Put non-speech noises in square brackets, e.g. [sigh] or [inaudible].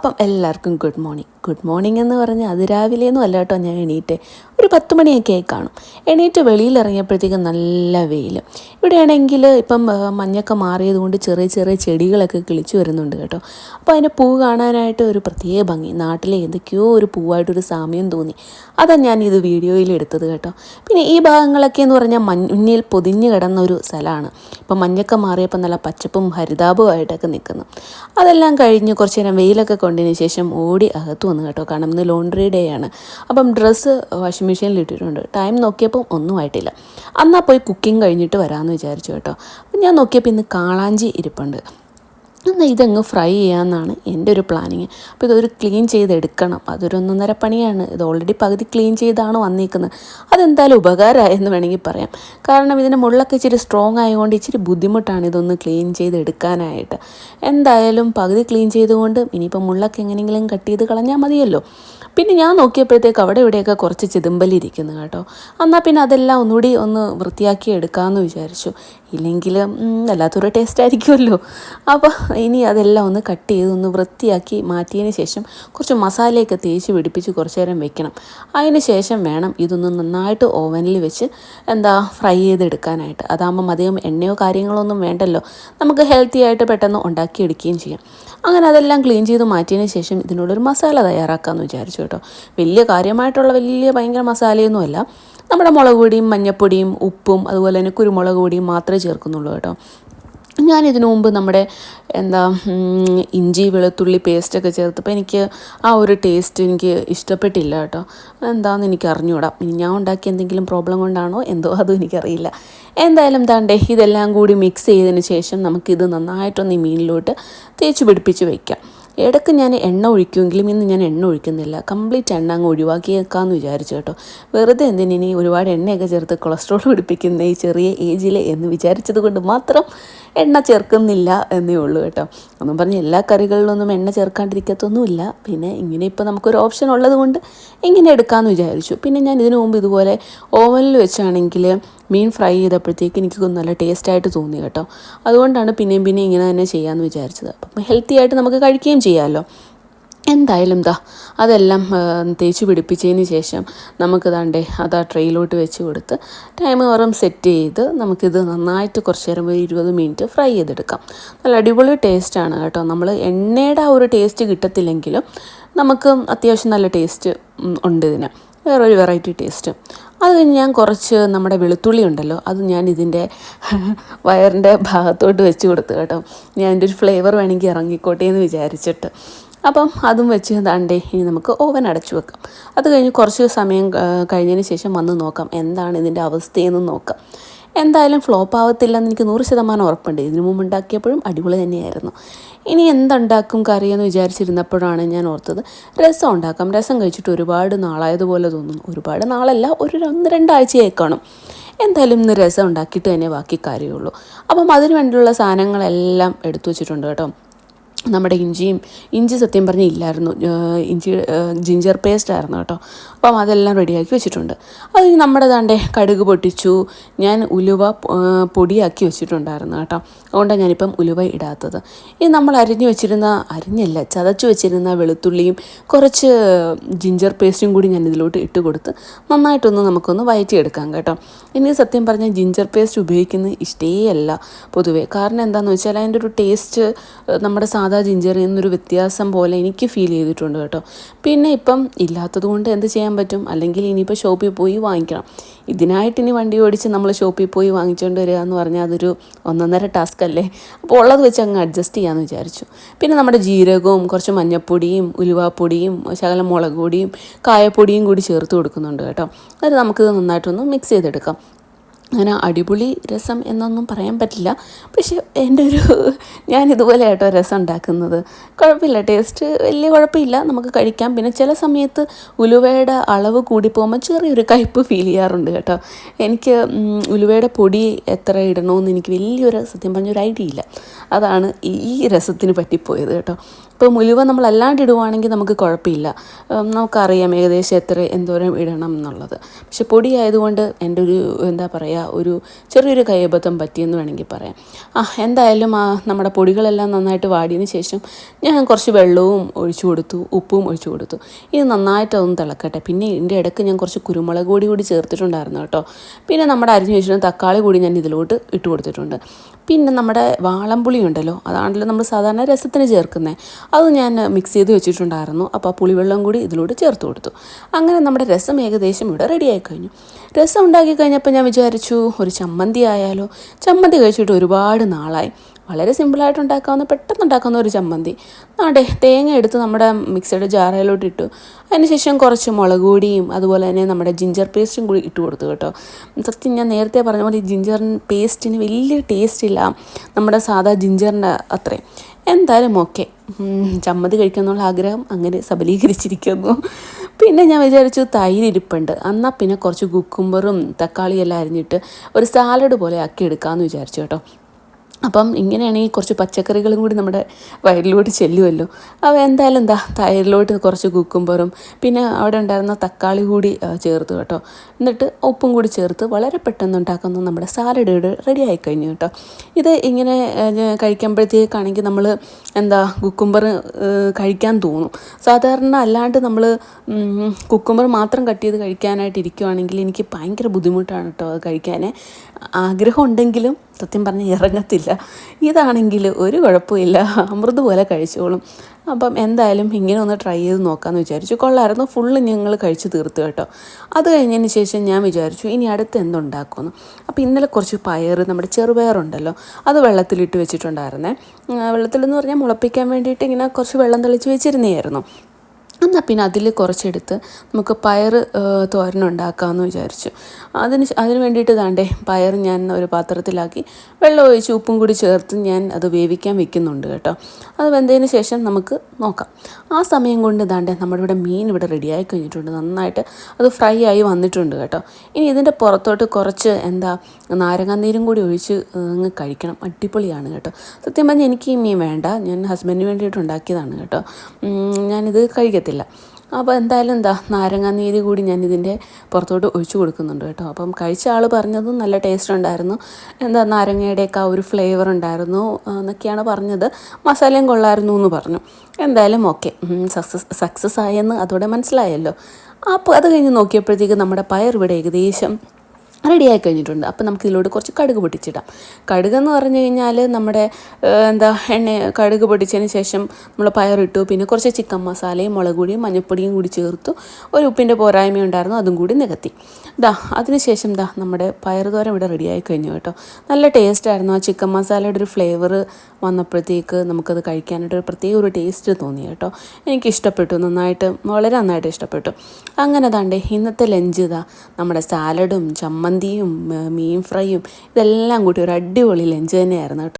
അപ്പം എല്ലാവർക്കും good morning good morning എന്ന് പറഞ്ഞാൽ അതിരാവിലെയൊന്നും അല്ല കേട്ടോ ഞാൻ എണീറ്റ്. ഒരു പത്ത് മണിയൊക്കെ കാണും. എണീറ്റ് വെളിയിൽ ഇറങ്ങിയപ്പോഴത്തേക്കും നല്ല വെയിൽ. ഇവിടെയാണെങ്കിൽ ഇപ്പം മഞ്ഞൊക്കെ മാറിയതുകൊണ്ട് ചെറിയ ചെറിയ ചെടികളൊക്കെ കിളിച്ചു വരുന്നുണ്ട് കേട്ടോ. അപ്പോൾ അതിന്റെ പൂ കാണാനായിട്ട് ഒരു പ്രത്യേക ഭംഗി. നാട്ടിലെ എന്തൊക്കെയോ ഒരു പൂവായിട്ടൊരു സാമ്യം തോന്നി. അതാണ് ഞാൻ ഇത് വീഡിയോയിൽ എടുത്തത് കേട്ടോ. പിന്നെ ഈ ഭാഗങ്ങളൊക്കെ എന്ന് പറഞ്ഞാൽ മഞ്ഞിൽ പൊതിഞ്ഞ് കിടന്ന ഒരു സ്ഥലമാണ്. ഇപ്പം മഞ്ഞൊക്കെ മാറിയപ്പോൾ നല്ല പച്ചപ്പും ഹരിതാപമായിട്ടൊക്കെ നിൽക്കുന്നു. അതെല്ലാം കഴിഞ്ഞ് കുറച്ച് നേരം വെയിലൊക്കെ കൊണ്ടതിന് ശേഷം ഓടി അകത്ത് വന്നു കേട്ടോ. കാരണം ഇന്ന് ലോണ്ടറി ഡേ ആണ്. അപ്പം ഡ്രസ്സ് വാഷിംഗ് മെഷീനിൽ ഇട്ടിട്ടുണ്ട്. ടൈം നോക്കിയപ്പം ഒന്നും ആയിട്ടില്ല. അന്നാ പോയി കുക്കിംഗ് കഴിഞ്ഞിട്ട് വരാമെന്ന് വിചാരിച്ചു കേട്ടോ. അപ്പം ഞാൻ നോക്കിയപ്പോൾ ഇന്ന് കാളാഞ്ചി ഇരിപ്പുണ്ട്. എന്നാൽ ഇതങ്ങ് ഫ്രൈ ചെയ്യാമെന്നാണ് എന്റെ ഒരു പ്ലാനിങ് അപ്പോൾ ഇതൊരു ക്ലീൻ ചെയ്തെടുക്കണം. അതൊരു ഒന്നൊന്നര പണിയാണ്. ഇത് ഓൾറെഡി പകുതി ക്ലീൻ ചെയ്താണ് വന്നിരിക്കുന്നത് അതെന്തായാലും ഉപകാരമായെന്ന് വേണമെങ്കിൽ പറയാം. കാരണം ഇതിന്റെ മുള്ളൊക്കെ ഇച്ചിരി സ്ട്രോങ് ആയതുകൊണ്ട് ഇച്ചിരി ബുദ്ധിമുട്ടാണ് ഇതൊന്ന് ക്ലീൻ ചെയ്തെടുക്കാനായിട്ട്. എന്തായാലും പകുതി ക്ലീൻ ചെയ്തുകൊണ്ട് ഇനിയിപ്പോൾ മുള്ളൊക്കെ എങ്ങനെയെങ്കിലും കട്ട് ചെയ്ത് കളഞ്ഞാൽ മതിയല്ലോ. പിന്നെ ഞാൻ നോക്കിയപ്പോഴത്തേക്ക് അവിടെ ഇവിടെയൊക്കെ കുറച്ച് ചിതുമ്പലിരിക്കുന്നു കേട്ടോ. എന്നാൽ പിന്നെ അതെല്ലാം ഒന്നുകൂടി ഒന്ന് വൃത്തിയാക്കി എടുക്കാമെന്ന് വിചാരിച്ചു. ഇല്ലെങ്കിൽ വല്ലാത്തൊരു ടേസ്റ്റ് ആയിരിക്കുമല്ലോ. അപ്പോൾ ഇനി അതെല്ലാം ഒന്ന് കട്ട് ചെയ്ത് ഒന്ന് വൃത്തിയാക്കി മാറ്റിയതിന് ശേഷം കുറച്ച് മസാലയൊക്കെ തേച്ച് പിടിപ്പിച്ച് കുറച്ച് നേരം വെക്കണം. അതിന് ശേഷം വേണം ഇതൊന്ന് നന്നായിട്ട് ഓവനിൽ വെച്ച് എന്താ ഫ്രൈ ചെയ്തെടുക്കാനായിട്ട്. അതാകുമ്പം അധികം എണ്ണയോ കാര്യങ്ങളോ ഒന്നും വേണ്ടല്ലോ. നമുക്ക് ഹെൽത്തി ആയിട്ട് പെട്ടെന്ന് ഉണ്ടാക്കിയെടുക്കുകയും ചെയ്യാം. അങ്ങനെ അതെല്ലാം ക്ലീൻ ചെയ്ത് മാറ്റിയതിന് ശേഷം ഇതിനുള്ളൊരു മസാല തയ്യാറാക്കാമെന്ന് വിചാരിച്ചു കേട്ടോ. വലിയ കാര്യമായിട്ടുള്ള വലിയ ഭയങ്കര മസാലയൊന്നുമല്ല. നമ്മുടെ മുളക് പൊടിയും മഞ്ഞൾപ്പൊടിയും ഉപ്പും അതുപോലെ തന്നെ കുരുമുളക് പൊടിയും മാത്രമേ ചേർക്കുന്നുള്ളൂ കേട്ടോ. ഞാൻ ഇതിനു മുമ്പ് നമ്മുടെ എന്താ ഇഞ്ചി വെളുത്തുള്ളി പേസ്റ്റൊക്കെ ചേർത്തപ്പോൾ എനിക്ക് ആ ഒരു ടേസ്റ്റ് എനിക്ക് ഇഷ്ടപ്പെട്ടില്ല കേട്ടോ. എന്താണെന്ന് എനിക്ക് അറിഞ്ഞുകൂടാം ഇനി ഞാൻ ഉണ്ടാക്കിയ എന്തെങ്കിലും പ്രോബ്ലം കൊണ്ടാണോ എന്തോ അതും എനിക്കറിയില്ല. എന്തായാലും താണ്ടേ ഇതെല്ലാം കൂടി മിക്സ് ചെയ്തതിന് ശേഷം നമുക്കിത് നന്നായിട്ടൊന്ന് ഈ മീനിലോട്ട് തേച്ച് പിടിപ്പിച്ച് വയ്ക്കാം ഇടയ്ക്ക് ഞാൻ എണ്ണ ഒഴിക്കുമെങ്കിലും ഇന്ന് ഞാൻ എണ്ണ ഒഴിക്കുന്നില്ല. കംപ്ലീറ്റ് എണ്ണ അങ്ങ് ഒഴിവാക്കിയേക്കാമെന്ന് വിചാരിച്ചു കേട്ടോ. വെറുതെ എന്തിനി ഒരുപാട് എണ്ണയൊക്കെ ചേർത്ത് കൊളസ്ട്രോൾ പിടിപ്പിക്കുന്ന ഈ ചെറിയ ഏജിൽ എന്ന് വിചാരിച്ചത് കൊണ്ട് മാത്രം എണ്ണ ചേർക്കുന്നില്ല എന്നേ ഉള്ളൂ കേട്ടോ. ഒന്നും പറഞ്ഞ് എല്ലാ കറികളിലൊന്നും എണ്ണ ചേർക്കാണ്ടിരിക്കത്തൊന്നുമില്ല. പിന്നെ ഇങ്ങനെ ഇപ്പോൾ നമുക്കൊരു ഓപ്ഷൻ ഉള്ളത് കൊണ്ട് ഇങ്ങനെ എടുക്കാമെന്ന് വിചാരിച്ചു. പിന്നെ ഞാൻ ഇതിനു മുമ്പ് ഇതുപോലെ ഓവനിൽ വെച്ചാണെങ്കിൽ മീൻ ഫ്രൈ ചെയ്തപ്പോഴത്തേക്ക് എനിക്ക് നല്ല ടേസ്റ്റായിട്ട് തോന്നി കേട്ടോ. അതുകൊണ്ടാണ് പിന്നെയും പിന്നെയും ഇങ്ങനെ തന്നെ ചെയ്യാമെന്ന് വിചാരിച്ചത്. അപ്പം ഹെൽത്തി ആയിട്ട് നമുക്ക് കഴിക്കുകയും ചെയ്യാമല്ലോ. എന്തായാലും ദാ അതെല്ലാം തേച്ച് പിടിപ്പിച്ചതിന് ശേഷം നമുക്ക് ദാണ്ടേ അത് ആ ട്രെയിലോട്ട് വെച്ച് കൊടുത്ത് ടൈം ഓറം സെറ്റ് ചെയ്ത് നമുക്കിത് നന്നായിട്ട് കുറച്ച് നേരം ഒരു ഇരുപത് മിനിറ്റ് ഫ്രൈ ചെയ്തെടുക്കാം. നല്ല അടിപൊളി ടേസ്റ്റാണ് കേട്ടോ. നമ്മൾ എണ്ണയുടെ ആ ഒരു ടേസ്റ്റ് കിട്ടത്തില്ലെങ്കിലും നമുക്ക് അത്യാവശ്യം നല്ല ടേസ്റ്റ് ഉണ്ട് ഇതിന്. വേറൊരു വെറൈറ്റി ടേസ്റ്റ് അത് കഴിഞ്ഞ് ഞാൻ കുറച്ച് നമ്മുടെ വെളുത്തുള്ളി ഉണ്ടല്ലോ അത് ഞാൻ ഇതിന്റെ [laughs] വയറിന്റെ ഭാഗത്തോട്ട് വെച്ച് കൊടുത്തു കേട്ടോ. ഞാൻ എന്റെ ഒരു ഫ്ലേവർ വേണമെങ്കിൽ ഇറങ്ങിക്കോട്ടെ എന്ന് വിചാരിച്ചിട്ട്. അപ്പം അതും വെച്ച് ദാണ്ടേ ഇനി നമുക്ക് ഓവൻ അടച്ചു വെക്കാം. അത് കഴിഞ്ഞ് കുറച്ച് സമയം കഴിഞ്ഞതിന് ശേഷം വന്ന് നോക്കാം എന്താണ് ഇതിന്റെ അവസ്ഥയെന്ന് നോക്കാം. എന്തായാലും ഫ്ലോപ്പ് ആവത്തില്ല എന്ന് എനിക്ക് നൂറ് ശതമാനം ഉറപ്പുണ്ട്. ഇതിനു മുമ്പ് ഉണ്ടാക്കിയപ്പോഴും അടിപൊളി തന്നെയായിരുന്നു. ഇനി എന്തുണ്ടാക്കും കറിയെന്ന് വിചാരിച്ചിരുന്നപ്പോഴാണ് ഞാൻ ഓർത്തത് രസം ഉണ്ടാക്കാം. രസം കഴിച്ചിട്ട് ഒരുപാട് നാളായതുപോലെ തോന്നുന്നു. ഒരുപാട് നാളല്ല ഒരു ഒന്ന് രണ്ടാഴ്ചയായി കാണും. എന്തായാലും ഇന്ന് രസം ഉണ്ടാക്കിയിട്ട് തന്നെ ബാക്കി കാര്യമുള്ളൂ. അപ്പം അതിന് വേണ്ടിയുള്ള സാധനങ്ങളെല്ലാം എടുത്തു വെച്ചിട്ടുണ്ട് കേട്ടോ. നമ്മുടെ ഇഞ്ചിയും ഇഞ്ചി സത്യം പറഞ്ഞാൽ ഇല്ലായിരുന്നു. ഇഞ്ചി ജിഞ്ചർ പേസ്റ്റ് ആയിരുന്നു കേട്ടോ. അപ്പം അതെല്ലാം റെഡിയാക്കി വെച്ചിട്ടുണ്ട്. അത് നമ്മുടെ താണ്ടെ കടുക് പൊട്ടിച്ചു. ഞാൻ ഉലുവ പൊടിയാക്കി വെച്ചിട്ടുണ്ടായിരുന്നു കേട്ടോ. അതുകൊണ്ടാണ് ഞാനിപ്പം ഉലുവ ഇടാത്തത്. ഈ നമ്മൾ അരിഞ്ഞു വെച്ചിരുന്ന അരിഞ്ഞല്ല ചതച്ചു വെച്ചിരുന്ന വെളുത്തുള്ളിയും കുറച്ച് ജിഞ്ചർ പേസ്റ്റും കൂടി ഞാൻ ഇതിലോട്ട് ഇട്ട് കൊടുത്ത് നന്നായിട്ടൊന്ന് നമുക്കൊന്ന് വയറ്റിയെടുക്കാം കേട്ടോ. ഇനി സത്യം പറഞ്ഞാൽ ജിഞ്ചർ പേസ്റ്റ് ഉപയോഗിക്കുന്നത് ഇഷ്ടേ അല്ല പൊതുവേ. കാരണം എന്താണെന്ന് വെച്ചാൽ അതിന്റെ ഒരു ടേസ്റ്റ് നമ്മുടെ സാധാ ജിഞ്ചറിൽ നിന്നൊരു വ്യത്യാസം പോലെ എനിക്ക് ഫീൽ ചെയ്തിട്ടുണ്ട് കേട്ടോ. പിന്നെ ഇപ്പം ഇല്ലാത്തത് കൊണ്ട് എന്ത് ചെയ്യാൻ പറ്റും? അല്ലെങ്കിൽ ഇനിയിപ്പോൾ ഷോപ്പിൽ പോയി വാങ്ങിക്കണം. ഇതിനായിട്ട് ഇനി വണ്ടി ഓടിച്ച് നമ്മൾ ഷോപ്പിൽ പോയി വാങ്ങിച്ചുകൊണ്ട് വരിക എന്ന് പറഞ്ഞാൽ അതൊരു ഒന്നൊന്നര ടാസ്ക് അല്ലേ? അപ്പോൾ ഉള്ളത് വെച്ച് അങ്ങ് അഡ്ജസ്റ്റ് ചെയ്യാമെന്ന് വിചാരിച്ചു. പിന്നെ നമ്മുടെ ജീരകവും കുറച്ച് മഞ്ഞപ്പൊടിയും ഉലുവാപ്പൊടിയും ശകലം മുളക് പൊടിയും കായപ്പൊടിയും കൂടി ചേർത്ത് കൊടുക്കുന്നുണ്ട് കേട്ടോ. അത് നമുക്കിത് നന്നായിട്ടൊന്ന് മിക്സ് ചെയ്തെടുക്കാം. അങ്ങനെ അടിപൊളി രസം എന്നൊന്നും പറയാൻ പറ്റില്ല. പക്ഷേ എന്റെ ഒരു [laughs] ഞാൻ ഇതുപോലെ ആയിട്ടോ രസം ഉണ്ടാക്കുന്നത്. കുഴപ്പമില്ല ടേസ്റ്റ് വലിയ കുഴപ്പമില്ല. നമുക്ക് കഴിക്കാം. പിന്നെ ചില സമയത്ത് ഉലുവയുടെ അളവ് കൂടിപ്പോകുമ്പോൾ ചെറിയൊരു കയ്പ്പ് ഫീൽ ചെയ്യാറുണ്ട് കേട്ടോ. എനിക്ക് ഉലുവയുടെ പൊടി എത്ര ഇടണമെന്ന് എനിക്ക് വലിയൊരു സത്യം പറഞ്ഞൊരു ഐഡിയ ഇല്ല. അതാണ് ഈ രസത്തിന് പറ്റിപ്പോയത് കേട്ടോ. ഇപ്പോൾ ഉലുവ നമ്മൾ അല്ലാണ്ട് ഇടുവാണെങ്കിൽ നമുക്ക് കുഴപ്പമില്ല. നമുക്കറിയാം ഏകദേശം എത്ര എന്തോരം ഇടണം എന്നുള്ളത്. പക്ഷെ പൊടി ആയതുകൊണ്ട് എന്റെ ഒരു എന്താ പറയുക ഒരു ചെറിയൊരു കൈയബദ്ധം പറ്റിയെന്ന് വേണമെങ്കിൽ പറയാം. ആ എന്തായാലും ആ നമ്മുടെ പൊടികളെല്ലാം നന്നായിട്ട് വാടിയതിന് ശേഷം ഞാൻ കുറച്ച് വെള്ളവും ഒഴിച്ചു കൊടുത്തു ഉപ്പും ഒഴിച്ചു കൊടുത്തു. ഇത് നന്നായിട്ട് ഒന്ന് തിളക്കട്ടെ. പിന്നെ ഇതിന്റെ ഇടയ്ക്ക് ഞാൻ കുറച്ച് കുരുമുളക് പൊടി കൂടി ചേർത്തിട്ടുണ്ടായിരുന്നു കേട്ടോ. പിന്നെ നമ്മുടെ അരിഞ്ഞു വെച്ചിട്ട് തക്കാളി കൂടി ഞാൻ ഇതിലോട്ട് ഇട്ട് കൊടുത്തിട്ടുണ്ട്. പിന്നെ നമ്മുടെ വാളംപുളി ഉണ്ടല്ലോ അതാണല്ലോ നമ്മൾ സാധാരണ രസത്തിന് ചേർക്കുന്നത് അത് ഞാൻ മിക്സ് ചെയ്ത് വെച്ചിട്ടുണ്ടായിരുന്നു. അപ്പോൾ ആ പുളിവെള്ളം കൂടി ഇതിലോട്ട് ചേർത്ത് കൊടുത്തു. അങ്ങനെ നമ്മുടെ രസം ഏകദേശം ഇവിടെ റെഡിയായി കഴിഞ്ഞു. രസം ഉണ്ടാക്കി കഴിഞ്ഞപ്പോൾ ഞാൻ വിചാരിച്ചു ഒരു ചമ്മന്തി ആയാലോ. ചമ്മന്തി കഴിച്ചിട്ട് ഒരുപാട് നാളായി. വളരെ സിമ്പിളായിട്ട് ഉണ്ടാക്കാവുന്ന പെട്ടെന്ന് ഉണ്ടാക്കുന്ന ഒരു ചമ്മന്തി. ആടെ തേങ്ങ എടുത്ത് നമ്മുടെ മിക്സഡ് ജാറയിലോട്ട് ഇട്ടു. അതിനുശേഷം കുറച്ച് മുളക് പൊടിയും അതുപോലെ തന്നെ നമ്മുടെ ജിഞ്ചർ പേസ്റ്റും കൂടി ഇട്ട് കൊടുത്തു കേട്ടോ. സത്യം ഞാൻ നേരത്തെ പറഞ്ഞ പോലെ ഈ ജിഞ്ചർ പേസ്റ്റിന് വലിയ ടേസ്റ്റ് ഇല്ല. നമ്മുടെ സാധാ ജിഞ്ചറിന്റെ അത്രയും എന്തായാലും ഓക്കെ ചമ്മന്തി കഴിക്കാമെന്നുള്ള ആഗ്രഹം അങ്ങനെ സബലീകരിച്ചിരിക്കുന്നു. പിന്നെ ഞാൻ വിചാരിച്ചു തൈര് ഇരിപ്പുണ്ട്. എന്നാൽ പിന്നെ കുറച്ച് കുക്കുംബറും തക്കാളിയെല്ലാം അരിഞ്ഞിട്ട് ഒരു സാലഡ് പോലെ ആക്കി എടുക്കാമെന്ന് വിചാരിച്ചു കേട്ടോ. അപ്പം ഇങ്ങനെയാണെങ്കിൽ കുറച്ച് പച്ചക്കറികളും കൂടി നമ്മുടെ വയറിലോട്ട് ചെല്ലുമല്ലോ അപ്പോൾ എന്തായാലും എന്താ തൈരിലോട്ട് കുറച്ച് കുക്കുംബറും പിന്നെ അവിടെ ഉണ്ടായിരുന്ന തക്കാളി കൂടി ചേർത്ത് കേട്ടോ. എന്നിട്ട് ഉപ്പും കൂടി ചേർത്ത് വളരെ പെട്ടെന്ന് ഉണ്ടാക്കുന്ന നമ്മുടെ സാലഡ് റെഡി ആയി കഴിഞ്ഞു കേട്ടോ. ഇത് ഇങ്ങനെ കഴിക്കുമ്പോഴത്തേക്കാണെങ്കിൽ നമ്മൾ എന്താ കുക്കുംബർ കഴിക്കാൻ തോന്നും. സാധാരണ അല്ലാണ്ട് നമ്മൾ കുക്കുംബർ മാത്രം കട്ട് ചെയ്ത് കഴിക്കാനായിട്ട് ഇരിക്കുവാണെങ്കിൽ എനിക്ക് ഭയങ്കര ബുദ്ധിമുട്ടാണ് കേട്ടോ അത് കഴിക്കാൻ ആഗ്രഹം ഉണ്ടെങ്കിലും സത്യം പറഞ്ഞ് ഇറങ്ങത്തില്ല. ഇതാണെങ്കിൽ ഒരു കുഴപ്പമില്ല. അമൃത് പോലെ കഴിച്ചോളും. അപ്പം എന്തായാലും ഇങ്ങനെ ഒന്ന് ട്രൈ ചെയ്ത് നോക്കാമെന്ന് വിചാരിച്ചു. കൊള്ളായിരുന്നു. ഫുള്ള് ഞങ്ങൾ കഴിച്ച് തീർത്തു കേട്ടോ. അത് കഴിഞ്ഞതിന് ശേഷം ഞാൻ വിചാരിച്ചു ഇനി അടുത്ത് എന്തുണ്ടാക്കുമെന്ന്. അപ്പോൾ ഇന്നലെ കുറച്ച് പയർ നമ്മുടെ ചെറുപയറുണ്ടല്ലോ അത് വെള്ളത്തിലിട്ട് വെച്ചിട്ടുണ്ടായിരുന്നേ. വെള്ളത്തിലെന്ന് പറഞ്ഞാൽ മുളപ്പിക്കാൻ വേണ്ടിയിട്ട് ഇങ്ങനെ കുറച്ച് വെള്ളം തെളിച്ച് വെച്ചിരുന്നതായിരുന്നു. എന്നാൽ പിന്നെ അതിൽ കുറച്ചെടുത്ത് നമുക്ക് പയർ തോരനുണ്ടാക്കാമെന്ന് വിചാരിച്ചു. അതിന് അതിന് വേണ്ടിയിട്ട് താണ്ടേ പയർ ഞാൻ ഒരു പാത്രത്തിലാക്കി വെള്ളം ഒഴിച്ച് ഉപ്പും കൂടി ചേർത്ത് ഞാൻ അത് വേവിക്കാൻ വെക്കുന്നുണ്ട് കേട്ടോ. അത് വെന്തതിന് ശേഷം നമുക്ക് നോക്കാം. ആ സമയം കൊണ്ട് താണ്ടേ നമ്മുടെ ഇവിടെ മീൻ ഇവിടെ റെഡിയായി കഴിഞ്ഞിട്ടുണ്ട്. നന്നായിട്ട് അത് ഫ്രൈ ആയി വന്നിട്ടുണ്ട് കേട്ടോ. ഇനി ഇതിന്റെ പുറത്തോട്ട് കുറച്ച് എന്താ നാരങ്ങാനീരും കൂടി ഒഴിച്ച് അങ്ങ് കഴിക്കണം. അടിപൊളിയാണ് കേട്ടോ. സത്യം പറഞ്ഞാൽ എനിക്ക് ഈ മീൻ വേണ്ട. ഞാൻ ഹസ്ബൻഡിന് വേണ്ടിയിട്ട് ഉണ്ടാക്കിയതാണ് കേട്ടോ. ഞാനിത് കഴിക്കത്തില്ല. അപ്പോൾ എന്തായാലും എന്താ നാരങ്ങാനീര് കൂടി ഞാൻ ഇതിന്റെ പുറത്തോട്ട് ഒഴിച്ചു കൊടുക്കുന്നുണ്ട് കേട്ടോ. അപ്പം കഴിച്ച ആൾ പറഞ്ഞത് നല്ല ടേസ്റ്റ് ഉണ്ടായിരുന്നു. എന്താ നാരങ്ങയുടെയൊക്കെ ആ ഒരു ഫ്ലേവർ ഉണ്ടായിരുന്നു എന്നൊക്കെയാണ് പറഞ്ഞത്. മസാലയും കൊള്ളായിരുന്നു എന്ന് പറഞ്ഞു. എന്തായാലും ഓക്കെ സക്സസ് സക്സസ് ആയെന്ന് അതോടെ മനസ്സിലായല്ലോ. അപ്പോൾ അത് കഴിഞ്ഞ് നോക്കിയപ്പോഴത്തേക്ക് നമ്മുടെ പയർ ഇവിടെ ഏകദേശം റെഡിയായി കഴിഞ്ഞിട്ടുണ്ട് അപ്പോൾ നമുക്ക് ഇതിലോട്ട് കുറച്ച് കടുക് പൊട്ടിച്ചിടാം. കടുക് എന്ന് പറഞ്ഞു കഴിഞ്ഞാൽ നമ്മുടെ എന്താ എണ്ണ കടുക് പൊട്ടിച്ചതിന് ശേഷം നമ്മൾ പയറിട്ടു. പിന്നെ കുറച്ച് ചിക്കൻ മസാലയും മുളക് പൊടിയും മഞ്ഞൾപ്പൊടിയും കൂടി ചേർത്തു. ഒരു ഉപ്പിന്റെ പോരായ്മ ഉണ്ടായിരുന്നു അതും കൂടി നികത്തി. ദാ അതിനുശേഷം ദാ നമ്മുടെ പയർ തോരൻ ഇവിടെ റെഡിയായി കഴിഞ്ഞു കേട്ടോ. നല്ല ടേസ്റ്റായിരുന്നു ആ ചിക്കൻ മസാലയുടെ ഒരു ഫ്ലേവർ വന്നപ്പോഴത്തേക്ക് നമുക്കത് കഴിക്കാനായിട്ട് ഒരു പ്രത്യേക ഒരു ടേസ്റ്റ് തോന്നി കേട്ടോ. എനിക്ക് ഇഷ്ടപ്പെട്ടു നന്നായിട്ട് വളരെ നന്നായിട്ട് ഇഷ്ടപ്പെട്ടു. അങ്ങനെ താണ്ടേ ഇന്നത്തെ ലഞ്ച് ഇതാ നമ്മുടെ സാലഡും ചമ്മന്തിയും ഏഹ് മീൻ ഫ്രൈയും ഇതെല്ലാം കൂട്ടി ഒരു അടിപൊളി ലഞ്ച് തന്നെയായിരുന്നു കേട്ടോ.